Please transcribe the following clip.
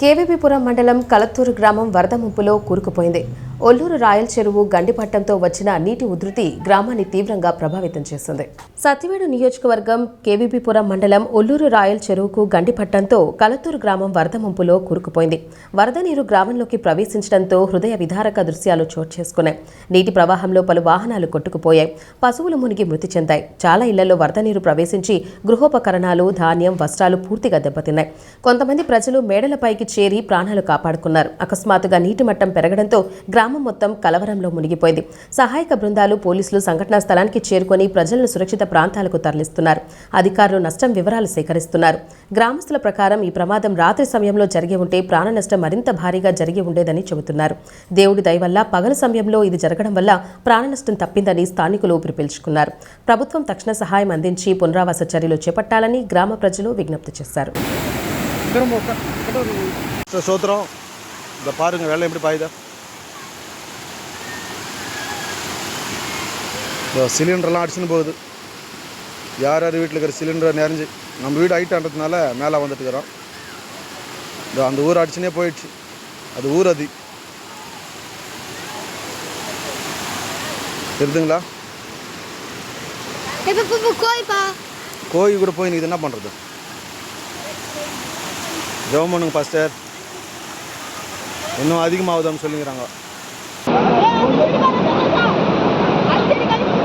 కేవీపీపురం మండలం కలత్తూరు గ్రామం వరద ముంపులో కూరుకుపోయింది. ఒల్లూరు రాయల్ చెరువు గండిపట్టంతో వచ్చిన నీటి ఉధృతి గ్రామాన్ని తీవ్రంగా ప్రభావితం చేసింది సత్యవేడు నియోజకవర్గం కేవీపీపురం మండలం ఒల్లూరు రాయల్ చెరువుకు గండిపట్టంతో కలతూరు గ్రామం వరద ముంపులో కూరుకుపోయింది. వరద నీరు గ్రామంలోకి ప్రవేశించడంతో హృదయ విధారక దృశ్యాలు చోటు చేసుకున్నాయి. నీటి ప్రవాహంలో పలు వాహనాలు కొట్టుకుపోయాయి. పశువులు మునిగి మృతి చెందాయి. చాలా ఇళ్ళలో వరద నీరు ప్రవేశించి గృహోపకరణాలు ధాన్యం వస్త్రాలు పూర్తిగా దెబ్బతిన్నాయి. కొంతమంది ప్రజలు మేడలపైకి చేరి ప్రాణాలు కాపాడుకున్నారు. అకస్మాత్తుగా నీటి మట్టం పెరగడంతో గ్రామ మొత్తం కలవరంలో మునిగిపోయింది సహాయక బృందాలు పోలీసులు సంఘటనా స్థలానికి చేరుకొని ప్రజలను సురక్షిత ప్రాంతాలకు తరలిస్తున్నారు అధికారులు నష్టం వివరాలు సేకరిస్తున్నారు గ్రామస్తుల ప్రకారం ఈ ప్రమాదం రాత్రి సమయంలో జరిగి ఉంటే ప్రాణ నష్టం మరింత భారీగా జరిగి ఉండేదని చెబుతున్నారు దేవుడి దయ వల్ల పగల సమయంలో ఇది జరగడం వల్ల ప్రాణ నష్టం తప్పిందని స్థానికులు ఊపిరి పీల్చుకున్నారు ప్రభుత్వం తక్షణ సహాయం అందించి పునరావాస చర్యలు చేపట్టాలని గ్రామ ప్రజలు విజ్ఞప్తి చేశారు சார் சோத்திரம் இந்த பாருங்க வெள்ளம் எப்படி பாயுதா இந்த சிலிண்டர்லாம் அடிச்சுன்னு போகுது. யார் யார் வீட்டில் இருக்கிற சிலிண்டர் நிறைஞ்சு நம்ம வீடு ஹைட்டான்றதுனால மேலே வந்துட்டு இருக்கிறோம். இந்த அந்த ஊர் அடிச்சுனே போயிடுச்சு. அது ஊர் அது. கோய்ப்பா. கோயில் கூட போய் இது என்ன பண்ணுறது ஜெபம் பண்ணுங்க பாஸ்டர் இன்னும் அதிகமாகுதான்னு